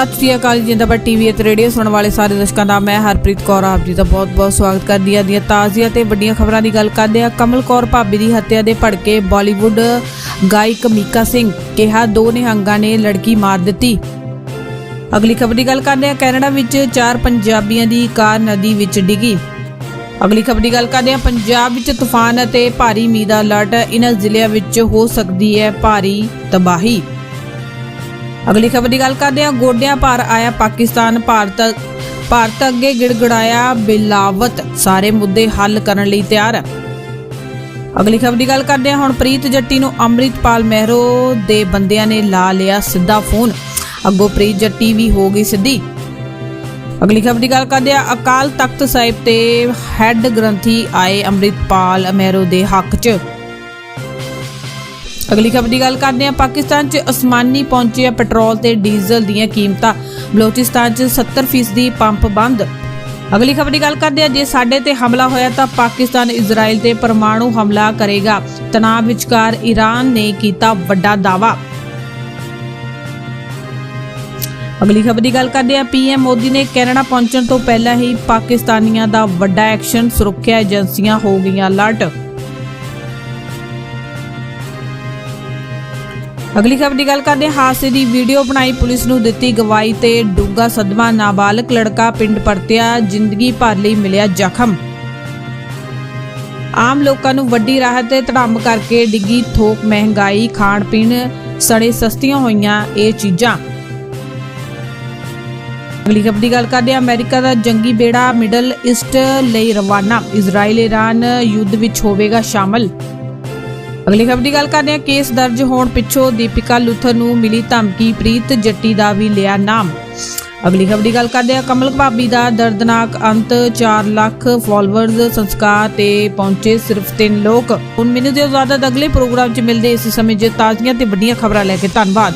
ਸਤਿ ਸ਼੍ਰੀ ਅਕਾਲ ਜਿੰਦਾਬਾਦ ਟੀਵੀ ਅਤੇ ਰੇਡੀਓ ਸੁਣਨ ਵਾਲੇ ਸਾਰੇ ਦਰਸ਼ਕਾਂ ਦਾ, ਮੈਂ ਹਰਪ੍ਰੀਤ ਕੌਰ, ਆਪ ਜੀ ਦਾ ਬਹੁਤ-ਬਹੁਤ ਸਵਾਗਤ ਕਰਦੀ ਹਾਂ। ਦੀਆਂ ਤਾਜ਼ੀਆਂ ਤੇ ਵੱਡੀਆਂ ਖਬਰਾਂ ਦੀ ਗੱਲ ਕਰਦੇ ਹਾਂ। ਕਮਲ ਕੌਰ ਭਾਬੀ ਦੀ ਹੱਤਿਆ ਦੇ ਭੜਕੇ ਬਾਲੀਵੁੱਡ ਗਾਇਕ ਮੀਕਾ ਸਿੰਘ ਕਿਹਾ ਦੋ ਨਿਹੰਗਾਂ ਨੇ ਲੜਕੀ ਮਾਰ ਦਿੱਤੀ। ਅਗਲੀ ਖਬਰ ਦੀ ਗੱਲ ਕਰਦੇ ਹਾਂ। ਕੈਨੇਡਾ ਵਿੱਚ ਚਾਰ ਪੰਜਾਬੀਆਂ ਦੀ ਕਾਰ ਨਦੀ ਵਿੱਚ ਡਿੱਗੀ। ਅਗਲੀ ਖਬਰ ਦੀ ਗੱਲ ਕਰਦੇ ਹਾਂ। ਪੰਜਾਬ ਵਿੱਚ ਤੂਫਾਨ ਅਤੇ ਭਾਰੀ ਮੀਂਹ ਦਾ ਅਲਰਟ। ਇਹਨਾਂ ਜ਼ਿਲ੍ਹਿਆਂ ਵਿੱਚ ਹੋ ਸਕਦੀ ਹੈ ਭਾਰੀ ਤਬਾਹੀ। ਅਗਲੀ ਖਬਰ ਦੀ ਗੱਲ ਕਰਦੇ ਹਾਂ। ਗੋਡਿਆਂ ਭਾਰ ਆਇਆ ਪਾਕਿਸਤਾਨ। ਭਾਰਤ ਭਾਰਤ ਅੱਗੇ ਗਿੜਗੜਾਇਆ ਬਿਲਾਵਤ ਸਾਰੇ ਮੁੱਦੇ ਹੱਲ ਕਰਨ ਲਈ ਤਿਆਰ। ਅਗਲੀ ਖਬਰ ਦੀ ਗੱਲ ਕਰਦੇ ਹਾਂ। ਹੁਣ ਪ੍ਰੀਤ ਜੱਟੀ ਨੂੰ ਅੰਮ੍ਰਿਤਪਾਲ ਮਹਿਰੋ ਦੇ ਬੰਦਿਆਂ ਨੇ ਲਾ ਲਿਆ ਸਿੱਧਾ ਫੋਨ। ਅੱਗੋਂ ਪ੍ਰੀਤ ਜੱਟੀ ਵੀ ਹੋ ਗਈ ਸਿੱਧੀ। ਅਗਲੀ ਖਬਰ ਦੀ ਗੱਲ ਕਰਦੇ ਆ ਅਕਾਲ ਤਖਤ ਸਾਹਿਬ ਤੇ ਹੈੱਡ ਗ੍ਰੰਥੀ ਆਏ ਅੰਮ੍ਰਿਤਪਾਲ ਮਹਿਰੋ ਦੇ ਹੱਕ 'ਚ। ਅਗਲੀ ਖਬਰ ਦੀ ਗੱਲ ਕਰਦੇ ਹਾਂ। ਪਾਕਿਸਤਾਨ 'ਚ ਅਸਮਾਨੀ ਪਹੁੰਚਿਆ ਪੈਟਰੋਲ ਤੇ ਡੀਜ਼ਲ ਦੀਆਂ ਕੀਮਤਾਂ। ਬਲੋਚਿਸਤਾਨ 'ਚ 70% ਪੰਪ ਬੰਦ। ਅਗਲੀ ਖਬਰ ਦੀ ਗੱਲ ਕਰਦੇ ਹਾਂ। ਜੇ ਸਾਡੇ ਤੇ ਹਮਲਾ ਹੋਇਆ ਤਾਂ ਪਾਕਿਸਤਾਨ ਇਜ਼ਰਾਈਲ ਤੇ ਪਰਮਾਣੂ ਹਮਲਾ ਕਰੇਗਾ। ਤਣਾਅ ਵਿਚਕਾਰ ਈਰਾਨ ਨੇ ਕੀਤਾ ਵੱਡਾ ਦਾਵਾ ਅਗਲੀ ਖਬਰ ਦੀ ਗੱਲ ਕਰਦੇ ਹਾਂ। ਪੀਐਮ ਮੋਦੀ ਨੇ ਕੈਨੇਡਾ ਪਹੁੰਚਣ ਤੋਂ ਪਹਿਲਾਂ ਹੀ ਪਾਕਿਸਤਾਨੀਆਂ ਦਾ ਵੱਡਾ ਐਕਸ਼ਨ ਸੁਰੱਖਿਆ ਏਜੰਸੀਆਂ ਹੋ ਗਈਆਂ ਅਲਰਟ। ਅਗਲੀ ਖਬਰ ਦੀ ਗੱਲ ਕਰਦੇ ਹਾਂ। ਹਾਦਸੇ ਦੀ ਵੀਡੀਓ ਬਣਾਈ ਪੁਲਿਸ ਨੂੰ ਦਿੱਤੀ ਗਵਾਹੀ ਤੇ ਡੂੰਗਾ ਸਦਮਾ। ਨਾਬਾਲਗ ਲੜਕਾ ਪਿੰਡ ਪਰਤਿਆ, ਜ਼ਿੰਦਗੀ ਭਰ ਲਈ ਮਿਲਿਆ ਜ਼ਖਮ। ਆਮ ਲੋਕਾਂ ਨੂੰ ਵੱਡੀ ਰਾਹਤ ਤੇ ਧੜਮ ਕਰਕੇ ਡਿੱਗੀ ਥੋਕ ਮਹਿੰਗਾਈ। ਖਾਣ ਪੀਣ ਸੜੇ ਸਸਤੀਆਂ ਹੋਈਆਂ ਇਹ ਚੀਜ਼ਾਂ। ਅਗਲੀ ਖਬਰ ਦੀ ਗੱਲ ਕਰਦੇ ਹਾਂ। ਅਮਰੀਕਾ ਦਾ ਜੰਗੀ ਬੇੜਾ ਮਿਡਲ ਈਸਟ ਲਈ ਰਵਾਨਾ। ਇਜ਼ਰਾਈਲ ਈਰਾਨ ਯੁੱਧ ਵਿੱਚ ਹੋਵੇਗਾ ਸ਼ਾਮਲ। ਅਗਲੀ ਖਬਰ ਦੀ ਗੱਲ ਕਰਦੇ ਹਾਂ। ਕੇਸ ਦਰਜ ਹੋਣ ਪਿੱਛੋਂ ਦੀਪਿਕਾ ਲੁਥਰ ਨੂੰ ਮਿਲੀ ਧਮਕੀ, ਪ੍ਰੀਤ ਜੱਟੀ ਦਾ ਵੀ ਲਿਆ ਨਾਮ। ਅਗਲੀ ਖਬਰ ਦੀ ਗੱਲ ਕਰਦੇ ਹਾਂ। ਕਮਲ ਭਾਬੀ ਦਾ ਦਰਦਨਾਕ ਅੰਤ 4 ਲੱਖ ਫਾਲੋਅਰਸ ਸੰਸਕਾਰ ਤੇ ਪਹੁੰਚੇ ਸਿਰਫ 3 ਲੋਕ। ਹੁਣ ਮੈਨੂੰ ਦਿਓ ਜ਼ਿਆਦਾ ਅਗਲੇ ਪ੍ਰੋਗਰਾਮ 'ਚ ਮਿਲਦੇ ਇਸ ਸਮੇਂ ਜੇ ਤਾਜ਼ੀਆਂ ਤੇ ਵੱਡੀਆਂ ਖਬਰਾਂ ਲੈ ਕੇ ਧੰਨਵਾਦ।